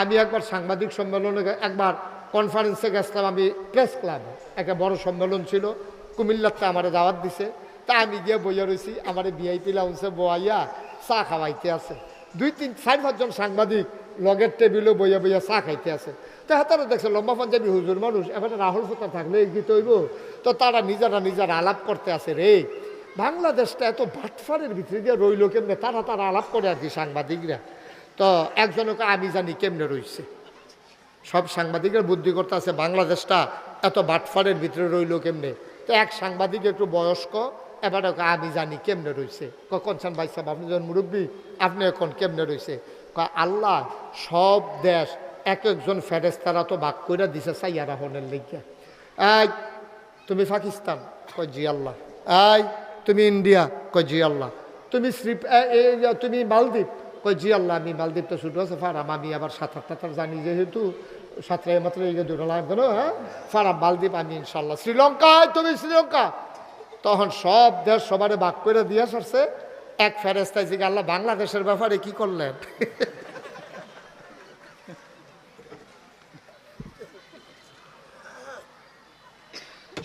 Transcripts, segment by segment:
আমি একবার সাংবাদিক সম্মেলনে একবার কনফারেন্সে গেছিলাম, আমি প্রেস ক্লাবে একটা বড় সম্মেলন ছিল, কুমিল্লাতে আমার দাওয়াত দিছে। তা আমি গিয়ে বইয়া রয়েছি আমার ভিআইপি লাউন্সে বইয়া চা খাওয়াইতে আছে। দুই তিন, চার পাঁচজন সাংবাদিক লগের টেবিলে বইয়া বইয়া চা খাইতে আছে। তো হাতারা দেখছে, লম্বা পাঞ্জাবি হুজুর মানুষ, এবার রাহুল ফুতা থাকলে এগিয়ে হইব তো তারা নিজেরা নিজেরা আলাপ করতে আছে, রে, বাংলাদেশটা এত বাটফারের ভিতরে দিয়ে রইল কেমনে? তারা তারা আলাপ করে আর কি সাংবাদিকরা। তো একজনকে আমি জানি কেমনে রইছে। সব সাংবাদিকের বুদ্ধি করতে আছে, বাংলাদেশটা এত বাটফারের ভিতরে রইল কেমনে? তো এক সাংবাদিক একটু বয়স্ক, এবার ওকে আমি জানি কেমনে রইছে। কনসান ভাই সাহেব, আপনি যখন মুরব্বী, আপনি এখন কেমনে কয়, আল্লাহ, সব দেশ এক একজন ফেরেস্তারা তো বাক করে দিছে সাইয়ারা হনের লেগে এই, তুমি পাকিস্তান? কয়, জি আল্লাহ। এই, তুমি ইন্ডিয়া? কয়, জি আল্লাহ। তুমি শ্রী তুমি মালদ্বীপ? কই জি আল্লাহ, আমি মালদ্বীপ তো ছুটু আছে, ফারাম, আমি আবার সাঁতার টাতার জানি যেহেতু সাঁতরে মাত্র এই দুটো লাগবে না হ্যাঁ? ফারাম, মালদ্বীপ, আমি ইনশাল্লাহ শ্রীলঙ্কায়, তুমি শ্রীলঙ্কা। তখন সব দেশ সবারে বাক করে দিয়ে আসছে এক ফেরেস্তায় জিগে আল্লাহ, বাংলাদেশের ব্যাপারে কি করলেন?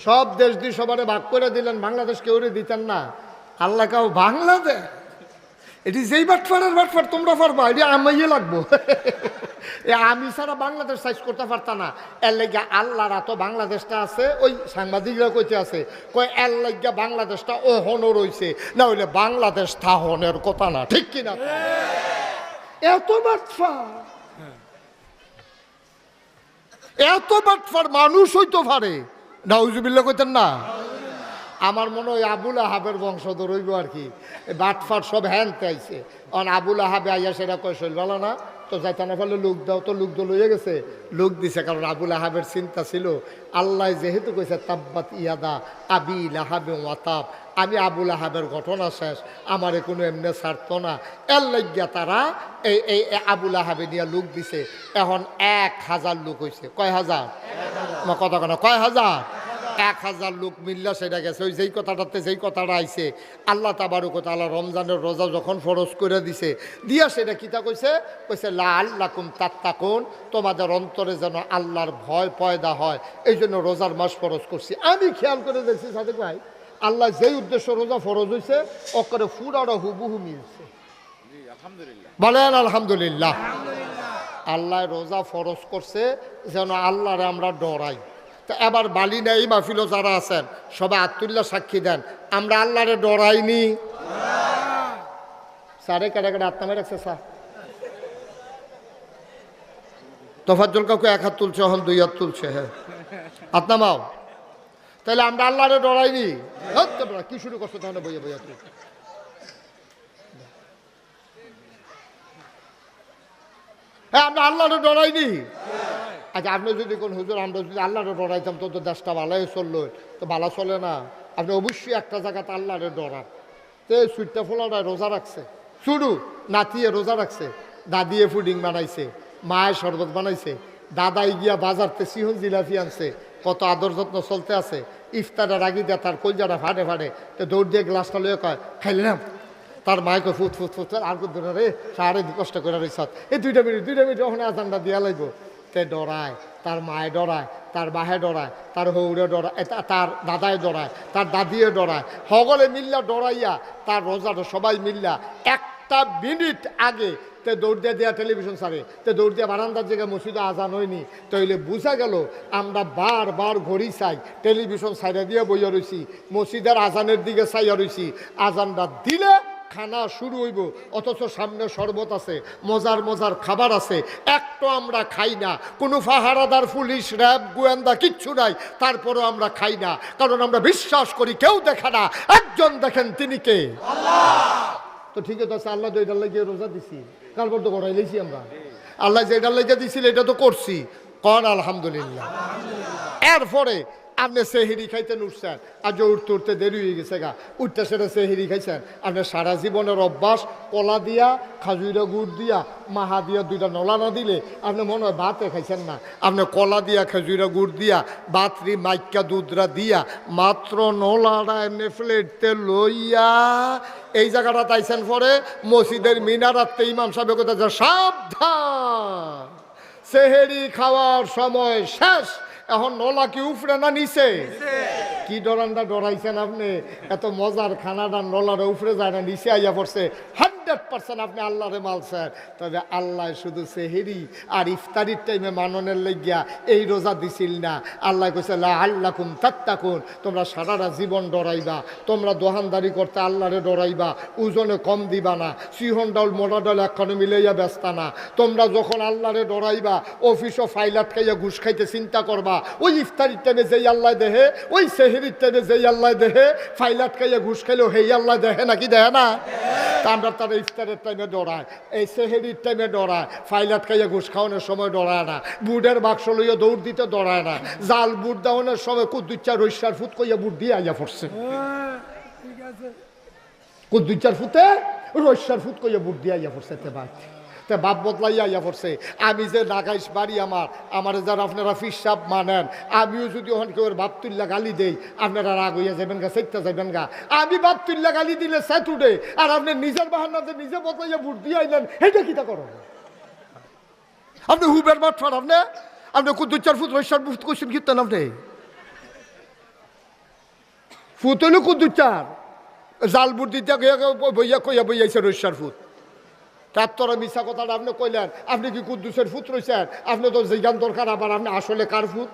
সব দেশ দিয়ে সবারে ভাগ করে দিলেন বাংলাদেশ কেউ দিতেন না। আল্লাহ কাউ বাংলাদেশ এটি যেই বাটফারের বাটফার, তোমরা পারবা, এটি আমাইয়ে লাগবো। এ আমি ছাড়া বাংলাদেশ সাইজ করতে পারতাম না। এর লেগে আল্লাহরা তো বাংলাদেশটা আছে, ওই সাংবাদিকরা কইতে আছে, কয়, এর লেগে বাংলাদেশটা ও হনো রইছে, না হইলে বাংলাদেশ থাহনের কথা না, ঠিক কিনা এত বাটফার। এত বাটফার মানুষ হইতে পারে। নাউজুবিল্লা কইতেন না? আমার মনে হয় আবুল আহাবের বংশধর হইব আর কি। বাটফাট সব হ্যান আইছে অন আবুল আহাবে আইয়া সেটা কয় ভালো না তো যাইতে না পারলে লোক দাও তো লোক তো লইয়া গেছে। লোক দিছে কারণ আবুল আহাবের চিন্তা ছিল আল্লাহ যেহেতু কইছে তাব্বাত ইয়াদা আবি লাহাবে ওয়াতাব আমি আবুল আহাবের ঘটনা শেষ আমার কোনো এমনি ছাড়ত না। এর লাগিয়া তারা এই এই আবুল আহাবে নিয়ে লোক দিছে। এখন এক হাজার লোক হয়েছে কয় হাজার? কথা কেন কয় হাজার? এক হাজার লোক মিল্লা সেটা গেছে। ওই যেই কথাটাতে যেই কথাটা আইছে, আল্লাহ তাবারু কথা আল্লাহ রমজানের রোজা যখন ফরজ করে দিছে, দিয়া সেটা কিতা কইছে? কইছে লা আল্লাহ কুম তাত্তাকুন, তোমাদের অন্তরে যেন আল্লাহর ভয় পয়দা হয় এই জন্য রোজার মাস ফরজ করছি। আমি খেয়াল করে দেখছি, সাদেক ভাই, আল্লাহ যেই উদ্দেশ্য রোজা ফরজ হয়েছে অকরে ফুরাটা হুবহু মিলছে। বলেন, আলহামদুলিল্লাহ। আল্লাহ রোজা ফরজ করছে, যেন আল্লাহরে আমরা ডরাই। তা এবার বালি নেই, মাহফিলও যারা আছেন, সবাই আত্মুল্লাহ সাক্ষী দেন। আমরা আল্লাহরে ডরাইনি। সারে কেটে কেটে আত্মামে রাখছে, স্যার। তোফাজ্জল কাউকে এক হাত তুলছে হল দুই হাত তুলছে হ্যাঁ। আত্মামাও তাহলে আমরা আল্লাহরে ডরাইনি। কি শুরু করছ, তাহলে বইয়া বইয়া তুই হ্যাঁ আমরা আল্লাহরে ডরাইনি। আচ্ছা আপনি যদি কোন হুজুর, আমরা যদি আল্লাহরে ডরাইতাম, তো দেশটা ভালোই চলল। তো ভালো চলে না। আপনি অবশ্যই একটা জায়গাতে আল্লাহরে ডরান। তো এই সুইটটা ফোলাটা রোজা রাখছে। শুরু নাতিয়ে রোজা রাখছে। দাদিয়ে ফুডিং বানাইছে মায়ের শরবত বানাইছে। দাদাই গিয়া বাজারতে সিহন জিলাপি আনছে। কত আদর যত্ন চলতে আছে। ইফতারের আগে দিয়ে তার কলজাটা ফাটে ফাটে। তো দৌড় দিয়ে গ্লাসটা লয়ে কয় খাইলাম তার মাইকে ফুট ফুট ফুট আর কত রে দু কষ্ট করে রইস এই দুইটা মিনিট দুইটা মিনিট ওখানে আজানটা দিয়া লাগবো তে ডরায়, তার মায়ে ডরায়, তার বাহে ডরায়, তার হৌরে ডরায় তার দাদায় ডরায়, তার দাদিয়ে ডরায়। সকলে মিল্লা ডরাইয়া তার রোজাটা সবাই মিল্লা। একটা মিনিট আগে তে দৌড় দিয়ে দেয়া টেলিভিশন সারে তে দৌড় দিয়ে বারান্দার জায়গায় মসজিদে আজান হয়নি। তাইলে বোঝা গেল আমরা বারবার ঘড়ি চাই টেলিভিশন সাইডে দিয়ে বইয়া রইছি, মসজিদের আজানের দিকে চাইয়া রইছি, আজানটা দিলে খানা শুরু হইব, অথচ সামনে শরবত আছে, মজার মজার খাবার আছে, একটো আমরা খাই না। কোনো ফাহারাদার, পুলিশ, র্যাব, গোয়েন্দা কিচ্ছু নাই, তারপরও আমরা খাই না। কারণ আমরা বিশ্বাস করি, কেউ দেখে না, একজন দেখেন তিনি কে। তো ঠিক আছে আল্লাহ তো এটার লাগিয়ে রোজা দিছি। কালপর তো করাই লেছি আমরা। আল্লাহ যে এটার লাগিয়ে দিছিল, এটা তো করছি। কন আলহামদুলিল্লাহ। এরপরে আপনি সেহেরি খাইতেন উঠছেন আজ উঠতে উঠতে দেরি হয়ে গেছে গা। উঠতে সেটা সেহেরি খাইছেন। আপনি সারা জীবনের অভ্যাস, কলা দিয়া খাজুরা গুড় দিয়া, মাহা দিয়া দুইটা নলা না দিলে আপনি মনে হয় ভাতে খাইছেন না। আপনি কলা দিয়া খেজুরা গুড় দিয়া, বাতরি, মাইকা, দুধরা দিয়া মাত্র নলাটা এমনি ফ্লেটতে লইয়া এই জায়গাটা তাইছেন পরে মসজিদের মিনারাতে ইমাম সাহেব কথা সাবধান। সেহেরি খাওয়ার সময় শেষ। এখন নলা কি উফরে না নিচে। কি ডরানটা ডরাইছেন আপনি? এত মজার খানাটা নলারে উফরে যায় না, নিচে আইয়া পড়ছে। হান্ড্রেড পার্সেন্ট আপনি আল্লাহরে মালছেন তবে আল্লাহ শুধু সেহেরি আর ইফতারির টাইমে মাননের লেগিয়া এই রোজা দিছিল না। আল্লাহ কইছে লা আল্লাহ কুম তাত্তাকুন। তোমরা সারাটা জীবন ডরাইবা। তোমরা দোহানদারি করতে আল্লাহরে ডরাইবা। ওজনে কম দিবা না। সিহন ডাউল মোটা ডাল একখানে মিলাইয়া ব্যস্ত না। তোমরা যখন আল্লাহরে ডরাইবা, অফিসও ফাইলাত খাইয়া ঘুষ খাইতে চিন্তা করবা, ওই ইফতারির টাইমে যেই আল্লাহ দেহে, ওই সেহেরির টাইমে যেই আল্লাহ দেহে, ফাইলাত খাইয়া ঘুষ খাইলেও হেই আল্লাহ দেহে নাকি দেহে না? আমরা তারা ইফতারের টাইমে এই সেহেরির টাইমে ফাইলাত ঘুষ খাওয়ানোর সময় ডরায় না, বুটের বাক্স লইয়া দৌড় দিতে ডরায় না, জাল বুট দেওয়ানোর সময় কুদ্দুচ্চা রৈশার ফুট কইয়া বুট দিয়ে আইয়া পড়ছে। কুদ্দুচ্চার ফুটে রৈশার ফুট কইয়া বুট দিয়ে আইয়া পড়ছে তে তে বাপ বদলাইয়া আইয়া পড়ছে। আমি যে নাগাইশ বাড়ি আমার আমার যারা আপনারা ফিসাব মানেন, আমিও যদি ওখান কেউ বাপ তুল্লা গালি দেই, আপনারা রাগ হইয়া যাবেন গা সেটা যাবেন গা। আমি বাপ তুল্লা গালি দিলে সেট উঠে, আর আপনি নিজের বাহান্নাতে নিজে বদলাইয়া বুট দিয়ে আইলেন এটা কিটা করো? আপনি হুবের মাঠ আপনি আপনি কুদ্দুচ্চার ফুট রৈশার ফুট কোশ্চেন কিনতেন আপনি? ফুট হইল কুদ্দুচ্চার, জাল বুট দিতে বইয়া কইয়া বইয়াছে রৈশার ফুট তার তোরা মিশা কথাটা আপনি কইলেন। আপনি কি কুদ্দুসের ফুট রয়েছেন আপনি তো জিজ্ঞান দরকার, আবার আপনি আসলে কার ফুট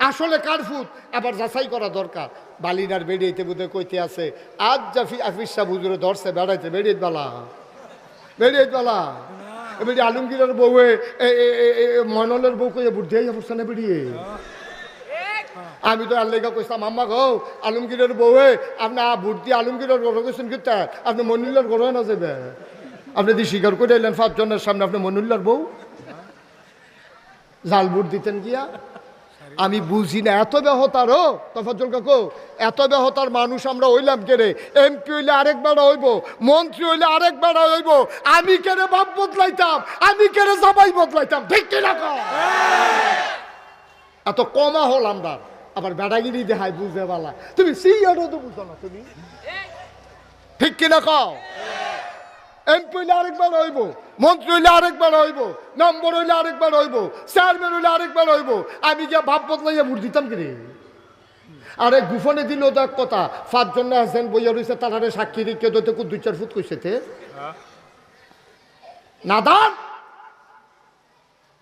আসলে কার ফুট আবার যাচাই করা দরকার। বালিনার বেড়িয়েতে বুধে কইতে আছে, আজ জাফি আফিসা বুজুরে ধরছে, বেড়াইতে, বেড়িয়ে বেলা। বেড়িয়ে বেলা। এবারে আলমগীরের বউয়ে এ- বউ কইয়া বুদ্ধি পড়ছে না বেরিয়ে আমি তো আল্লাহ কইসাম আম্মা গো, আলমগীরের বউয়ে আপনি দিয়ে আলমগীরের গরো গেছেন কিন্তু আপনি মনুল্লার গরো না যাবে আপনি যদি স্বীকার করে এলেন, পাঁচজনের সামনে আপনি মনুল্লার বউ? জাল বুট দিতেন গিয়া? আমি বুঝি না, এত বেহতারও তফাজ্জল কাকু, এত বেহতার মানুষ আমরা হইলাম কেড়ে এমপি হইলে আরেক বেড়া হইব, মন্ত্রী হইলে আরেক বেড়া হইব, আমি কেড়ে বাপ বদলাইতাম? আমি কেড়ে জামাই বদলাইতাম? ঠিক কও? এত কমা হল আমরা, আবার বেড়াগিরি দেখায় বুঝতে পারলা তুমি সিয়ারও তো বুঝো না তুমি? ঠিক কিনা কও? এমপি হইলে আরেকবার হইব, মন্ত্রী হইলে আরেকবার হইব, নম্বর হইলে আরেকবার হইব, চেয়ারম্যান হইলে আরেকবার হইব। আমি গিয়া ভাব বদলাইয়া ভোট দিতাম কি রে আরে গুফনে দিল তো এক কথা, পাঁচজন আছেন বইয়া রয়েছে তারারে সাক্ষী রেখে কু দুই চার ফুট কইছে তে। নাদান!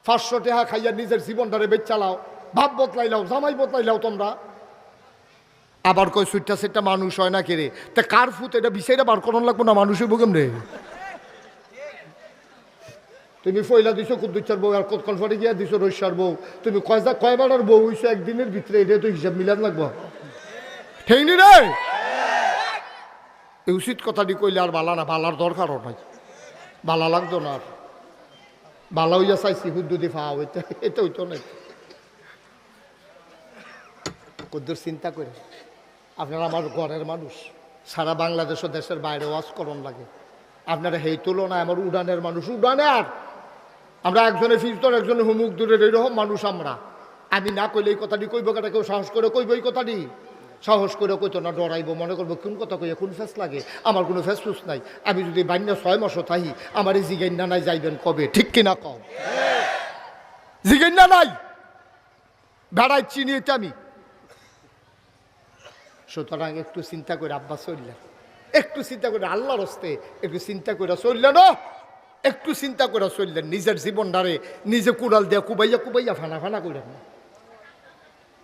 পাঁচশো টাকা খাইয়া নিজের জীবনটারে বেচ চালাও, ভাব বদলাইলাও, জামাই বদলাইলাও তোমরা। আবার কয় সুইটটা সেটটা মানুষ হয় না কেরে? তা কার ফুট এটা বিষয়টা বার করান লাগবো না মানুষের বুকেম রে তুমি ফয়লা দিছো কুদ্দুচ্চার বউ, আর পরে গিয়া দিছো রৈশার বউ। তুমি কয়টা কয়বারের বউ হইছো একদিনের ভিতরে? এটা তো হিসাব মিলান লাগবো। ঠিক নি রে এই উচিত কথাটি কইলে আর বালা না, বালার দরকারও নাই। বালা লাগতো না আর। বালা হইয়া চাইছি হুদ্দুদি ফাও, এটা এটা হইতো না কুদ্দুর, চিন্তা করে আপনারা আমার ঘরের মানুষ। সারা বাংলাদেশ ও দেশের বাইরে ওয়াজ করণ লাগে। আপনারা সেই তুলনায় আমার উড়ানের মানুষ। উড়ানে আর আমরা একজনে ফিরতর একজনে হুমুক দূরের এইরকম মানুষ আমরা। আমি না কইলে এই কথাটি কইব কেটা কেউ সাহস করে কইব এই কথাটি? সাহস করে কইতো না, ডরাইব, মনে করব কোন কথা কইয়া কোন ফেস লাগে? আমার কোনো ফেস ফুস নাই। আমি যদি বান্য ছয় মাসও থাকি, আমার এই জিগাইন্না নাই যাইবেন কবে? ঠিক কিনা কম জিগাইন্না নাই? বেড়াই চিনিয়েতে আমি। সুতরাং একটু চিন্তা করে আব্বা চললেন। একটু চিন্তা করে আল্লাহর হস্তে একটু চিন্তা করে চললেন একটু চিন্তা করে চললেন, নিজের জীবনটারে নিজে কুড়াল দিয়ে কুবাইয়া কুবাইয়া ফানা ফানা করেন না।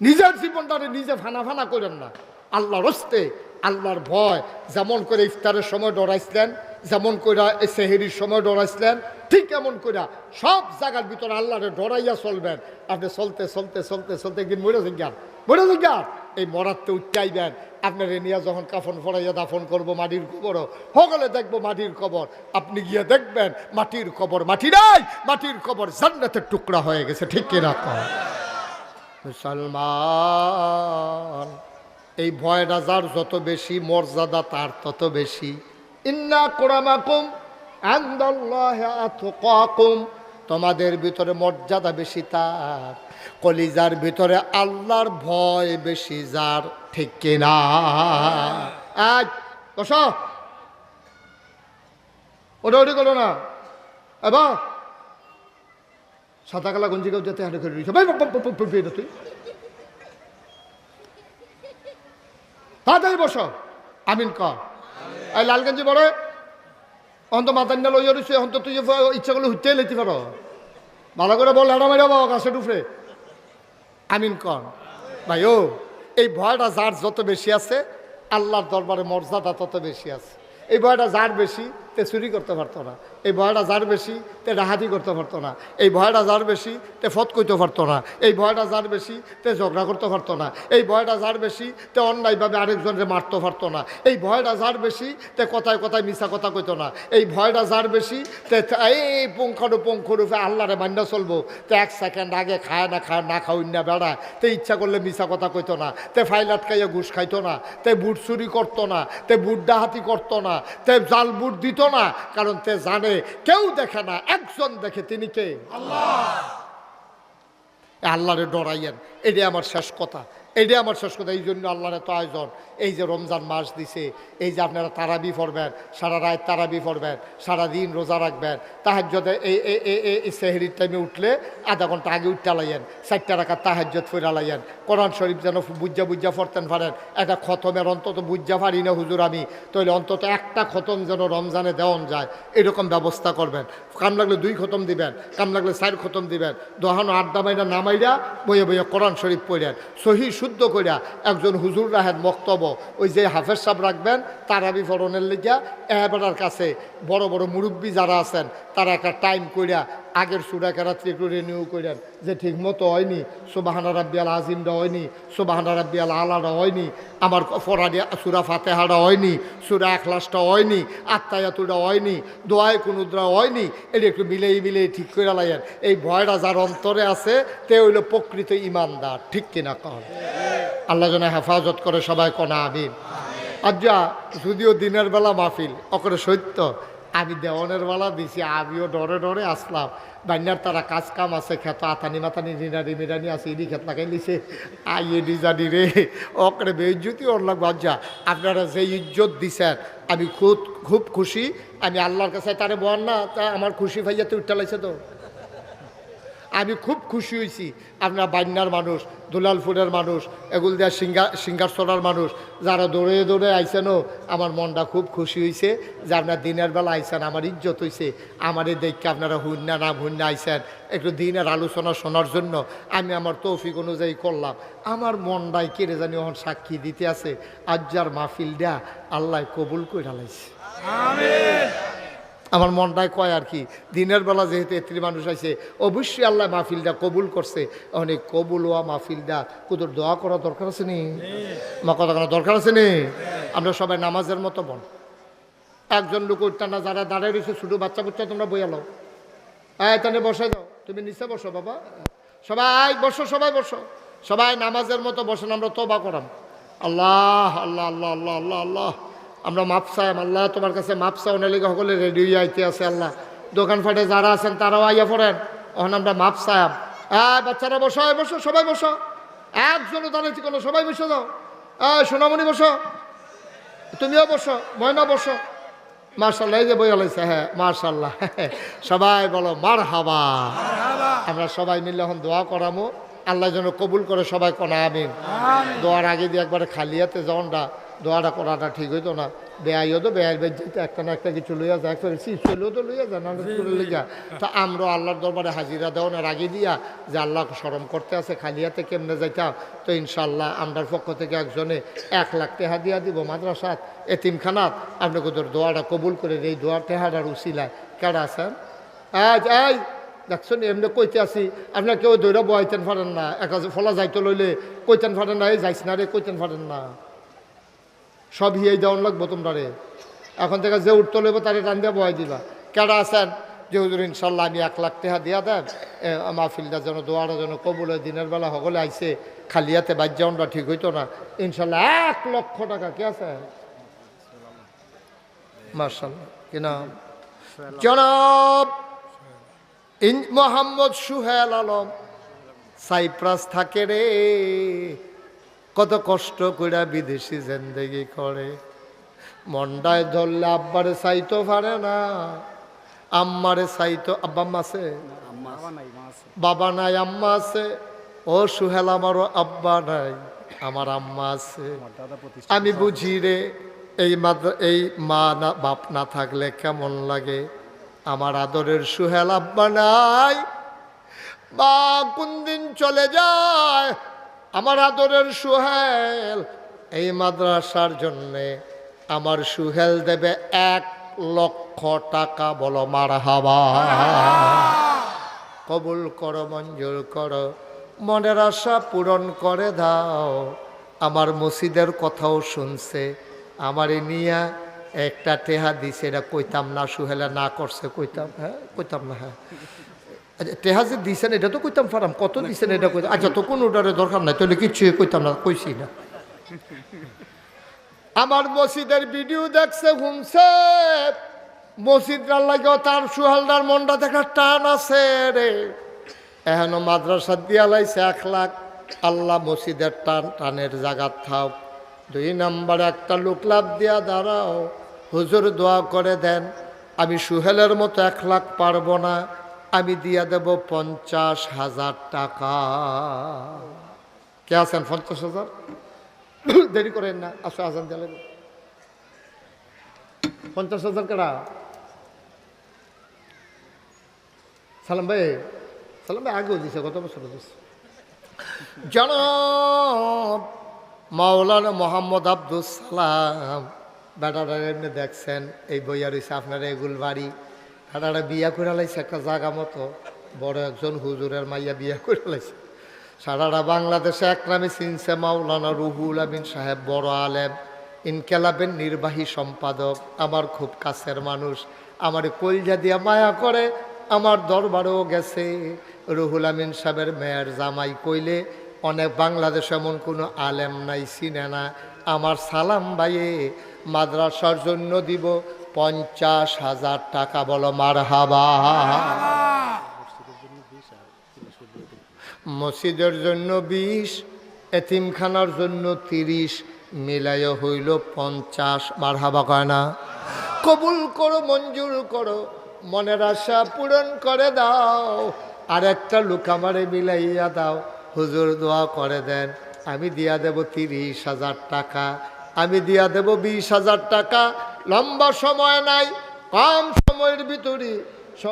নিজের জীবনটারে নিজে ফানা ফানা করেন না। আল্লাহর হস্তে, আল্লাহর ভয়, যেমন করে ইফতারের সময় ডরাইছিলেন, যেমন করে সেহেরির সময় ডরাইছিলেন, ঠিক এমন করে সব জায়গার ভিতরে আল্লাহরে ডরাইয়া চলবেন। আপনি চলতে চলতে চলতে চলতে একদিন মরে যান মরে যান এই মরাতে উচ্চাইবেন। আপনার নিয়ে যখন কাফন ফড়াইয়া দাফন করব, মাটির কবরও। সকলে দেখব মাটির কবর। আপনি গিয়ে দেখবেন, মাটির কবর মাটি নাই, মাটির কবর জান্নাতের টুকরা হয়ে গেছে, ঠিক কিনা মুসলমান, এই ভয়টা যার যত বেশি, মর্যাদা তার তত বেশি। ইন্না আন্দাল্লাহ তোমাদের ভিতরে মর্যাদা বেশি তার। কলিজার ভিতরে আল্লাহর ভয় বেশি, যার ঠিক কিনা। আজ বস। ওটা ওটি করো না। এবার সাদা কালা গঞ্জি কেউ যেতে হাঁটে ভাই তুই তাড়াতাড়ি বসো। আমিন ক এই লালগঞ্জি বড় অন্ত মাতান না লইয়া রয়েছে অন্ত তুই ইচ্ছা করলে হুইতে লেতে পারো। ভালো করে বল এরা মেরা বাবা গাছে ডুফরে। আমিন কন। ভাই, ও, এই ভয়টা যার যত বেশি আছে, আল্লাহর দরবারে মর্যাদা তত বেশি আছে। এই ভয়টা যার বেশি তে চুরি করতে পারতো না। এই ভয়টা যার বেশি, তে ডাহাতি করতে পারতো না। এই ভয়টা যার বেশি, তে ফত করতে পারতো না। এই ভয়টা যার বেশি, তে ঝগড়া করতে পারতো না। এই ভয়টা যার বেশি, তে অন্যায়ভাবে আরেকজনকে মারতে পারতো না। এই ভয়টা যার বেশি, তে কথায় কথায় মিশা কথা কইতো না। এই ভয়টা যার বেশি, তে এই পুঙ্খানু পুঙ্খ রূপে আল্লাহরে মান্য চলবো। তে এক সেকেন্ড আগে খায় না খায়, না খাওয়াই না বেড়া। তে ইচ্ছা করলে মিশা কথা কইতো না। তে ফাইল আটকাইয়া ঘুষ খাইতো না। তে বুট চুরি করতো না। তে বুট ডাহাতি করতো না। তে জাল বুট দিত না কারণ তে জানে কেউ দেখে না একজন দেখে তিনি কে? আল্লাহ। আল্লাহরে ডরাইয়েন এটাই আমার শেষ কথা। এটাই আমার শেষ কথা এই জন্য আল্লাহর এত আয়োজন। এই যে রমজান মাস দিছে, এই যে আপনারা তারাবি পড়বেন, সারা রাত তারাবি পড়বেন, সারা দিন রোজা রাখবেন তাহাজ্যতে এই এই সেহরির টাইমে উঠলে আধা ঘণ্টা আগে উঠতে লাইয়েন চারটা রাখা তাহাজ্যত ফিরা লাইয়েন কোরআন শরীফ যেন বুজ্জা বুজ্জা ফরতেন পারেন, একটা খতমের অন্তত বুজ্জা পারি না হুজুর আমি, তাহলে অন্তত একটা খতম যেন রমজানে দেওয়ান যায়, এরকম ব্যবস্থা করবেন। কাম লাগলে দুই খতম দিবেন, কাম লাগলে চার খতম দিবেন, দহানো আড্ডা মাইরা নামাইরা বইয়ে বইয়ে কোরআন শরীফ পড়েন। সহি শুদ্ধ করিয়া একজন হুজুর রাহেন বক্তব্য ওই যে হাফেজ সাহেব রাখবেন, তারা ফরনের লিগিয়া এবারের কাছে বড় বড় মুরব্বী যারা আছেন, তারা একটা টাইম কইরা আগের সুরাকে রাত্রি একটু রিনিউ করেন যে ঠিক মতো হয়নি, সুবাহানা রাব্বিয়াল আজিমটা হয়নি, সুবাহানা রাব্বিয়াল আলাটা হয়নি, আমার ফরাদি সুরা ফাতেহাটা হয়নি, সুরা এখলাসটা হয়নি আত্মায়াতুটা হয়নি, দোয়ায় কুনুদ্রা হয়নি, এটা একটু মিলেই মিলেই ঠিক করে লাইয়েন। এই ভয়টা যার অন্তরে আছে, তে হইল প্রকৃত ইমানদার, ঠিক কিনা কর আল্লাহ যেন হেফাজত করে সবাই কনা, আমিন। আজ্জা যদিও দিনের বেলা মাহফিল, অকরে সত্য আমি দেওয়ানের বেলা দিছি, আমিও ডরে ডরে আসলাম। বান্যার তারা কাজ কাম আছে, খেত আতানি মাতানি রিনারি মিরানি আছে ইডি খেত লাগাই লিছে আই এডি জানি রে, অকরে বেইজ্জতি ওর লাগ বাজা আপনারা যে ইজ্জত দিছেন, আমি খুব খুব খুশি। আমি আল্লাহর কাছে তারে বল না, তা আমার খুশি ভাইয়াতে উঠতে লাগছে তো। আমি খুব খুশি হয়েছি। আপনার বান্যার মানুষ দুলালপুরের মানুষ, এগুল দেওয়া সিঙ্গার সিঙ্গারসরার মানুষ, যারা দৌড়ে দৌড়ে আইসেনও আমার মনটা খুব খুশি হয়েছে যে আপনার দিনের বেলা আইসেন আমার ইজ্জত হয়েছে আমার এই দেখকে আপনারা হুন্না না হুন্না আইসেন একটু দিনের আলোচনা শোনার জন্য আমি আমার তৌফিক অনুযায়ী করলাম। আমার মনটাই কেড়ে জানি ওখান সাক্ষী দিতে আছে। আজ্জার মাহফিলটা আল্লাহ কবুল করে লাইছে। আমার মনটাই কয় আর কি, দিনের বেলা যেহেতু এত্রি মানুষ আছে, অবশ্যই আল্লাহ মাহফিলটা কবুল করছে। অনেক কবুল হওয়া মাহফিলটা, কুদুর দোয়া করা দরকার আছে নি? মা কথা কোনো দরকার আছে নি? আমরা সবাই নামাজের মতো বন। একজন লোক উঠতাম না যারা দাঁড়িয়ে রয়েছে, ছোটো বাচ্চা বুচ্চা, তোমরা বইয়ালো হ্যাঁ তাহলে বসে দাও। তুমি নিচে বসো বাবা। সবাই বসো সবাই বসো। সবাই নামাজের মতো বসেন, আমরা তোবা করাম। আল্লাহ আল্লাহ আল্লাহ আল্লাহ আল্লাহ আল্লাহ। আমরা মাপ চাইম আল্লাহ তোমার কাছে মাপ চাও না লেগে সকলে রেডি হয়ে আইতে আছে আল্লাহ। দোকান ফাটে যারা আছেন তারাও আইয়া পড়েন। ওখানে আমরা মাপ চাইম হ্যাঁ বাচ্চারা বসো বসো সবাই বসো। একজনও দাঁড়িয়েছি কোনো সবাই বসে দাও হ্যাঁ সোনামণি বসো। তুমিও বসো ময়না বসো। মার্শাল্লাহ এই যে বই আলাইছে হ্যাঁ মার্শাল্লাহ সবাই বলো মার হাবা আমরা সবাই মিলে এখন দোয়া করামো। আল্লাহ যেন কবুল করে সবাই কনা আমিন। দোয়ার আগে দিয়ে একবারে খালিয়াতে যখনটা দোয়াটা করাটা ঠিক হইতো না। বেআইও তো বেআই বেজিতে একটা না একটা কিছু লইয়া যায় একবারে চিজ চলেও তো লইয়া যায় না লইয়া। তা আমরা আল্লাহর দরবারে হাজিরা দেওয়ানোর আগে দিয়া যে আল্লাহ স্মরণ করতে আছে খালিয়াতে কেমনে যাইতাম? তো ইনশাল্লাহ আমরার পক্ষ থেকে একজনে এক লাখ টেহা দিয়া দিব মাদ্রাসাত এতিমখানাত। আপনি কোথাও দোয়াটা কবুল করে এই দোয়ার টেহাটার উচিলায় কেডা আছেন? আজ এই দেখছেন এমনি কইতে আসি আপনার কেউ দৈরা বয়াইতেন পারেন না একা ফলা যাইতে লইলে। কইতেন পারেন না এই যাইস না রে কইতেন পারেন না। সব হিয়াই দেওয়ান লাগবো তোমরা রে এখন থেকে যে উঠতে লইব তারে টান দিয়ে বয়াই দিবা। কেডা আছেন? যে হুজুর, ইনশাল্লাহ আমি এক লাখ টাকা দিয়া দেন মাহফিলটা যেন, দোয়াটা যেন কবুল দিনের বেলা সকলে আইসে খালিয়াতে বাজ্যাউনটা ঠিক হইতো না। ইনশাল্লাহ এক লক্ষ টাকা, কে আছে? মার্শাল্লাহ কি জনাব মোহাম্মদ সুহেল আলম। সাইপ্রাস থাকে রে। কত কষ্ট করে বিদেশি জেন্দেগি করে। মন্ডায় ধরলে আব্বারে চাইতো পারে না আম্মারে চাইতো আব্বা আম্মা আছে? বাবা নাই মা আছে। বাবা নাই আম্মা আছে? ও সুহেল আমারও আব্বা নাই আমার আম্মা আছে। আমি বুঝি রে এই এই মা না বাপ না থাকলে কেমন লাগে? আমার আদরের সুহেল আব্বা নাই। বা কোন দিন চলে যায়? আমার আদরের সুহেল। এই মাদ্রাসার জন্যে আমার সুহেল দেবে এক লক্ষ টাকা, বলো মার হাবা কবুল করো, মঞ্জুর করো, মনের আশা পূরণ করে দাও। আমার মসজিদের কথাও শুনছে, আমারে নিয়া একটা টেহা দিছে, এটা কইতাম না, সুহেলা না করছে, কইতাম হ্যাঁ কইতাম না হ্যাঁ। আচ্ছা টেহা যে দিছেন এটা তো কইতাম পারাম কত দিছেন এটা কইতাম আচ্ছা তো কোনো ওটারে দরকার নাই তাহলে কিচ্ছু কইতাম না কইছি না। আমার মসজিদের ভিডিও দেখছে ঘুমছে মসজিদটার লাগেও তার সুহালদার মনটা দেখার টান আছে রে। এখনও মাদ্রাসা দিয়া লাইছে এক লাখ। আল্লাহ মসজিদের টান টানের জায়গা থাক। দুই নাম্বার একটা লোক লাভ দিয়া দাঁড়াও। হুজুর দোয়া করে দেন আমি সুহেলের মতো এক লাখ পারব না। আমি দিয়া দেব পঞ্চাশ হাজার টাকা। কে আছেন পঞ্চাশ হাজার? দেরি করেন না, আসো, আজান দিলে পঞ্চাশ হাজার কেনা সালাম ভাই সালাম ভাই, আগেও দিছে, গত বছর জনাব মাওলানা মোহাম্মদ আব্দুল সালাম বেটারা এমনি দেখছেন, এই বইয়া রয়েছে আপনার এগুল বাড়ি বেটারা বিয়া করে লাইছে, একটা জায়গা মতো। বড় একজন হুজুরের মাইয়া বিয়া করে লাইছে। সারাটা বাংলাদেশে এক নামে চিনছে মাওলানা রুহুল আমিন সাহেব বড় আলেম, ইনকেলাবের নির্বাহী সম্পাদক, আমার খুব কাছের মানুষ। আমার কলজা দিয়া মায়া করে, আমার দরবারেও গেছে। রুহুল আমিন সাহেবের মেয়ের জামাই কইলে, অনেক বাংলাদেশ এমন কোনো আলেম নাই, চিনে না। আমার সালাম ভাইয়ে মাদ্রাসার জন্য দিব পঞ্চাশ হাজার টাকা, বলো মার হাবা মসজিদের জন্য বিশ, এতিমখানার জন্য তিরিশ মিলাইও হইল পঞ্চাশ। মার হাবা কয় না? কবুল করো, মঞ্জুর করো, মনের আশা পূরণ করে দাও। আর একটা লোক আমারে মিলাইয়া দাও, হুজুর দোয়া করে দেন, আমি দিয়া দেব তিরিশ হাজার টাকা। আমি দিয়া দেব বিশ হাজার টাকা। লম্বা সময় নাই কম সময়ের ভিতরে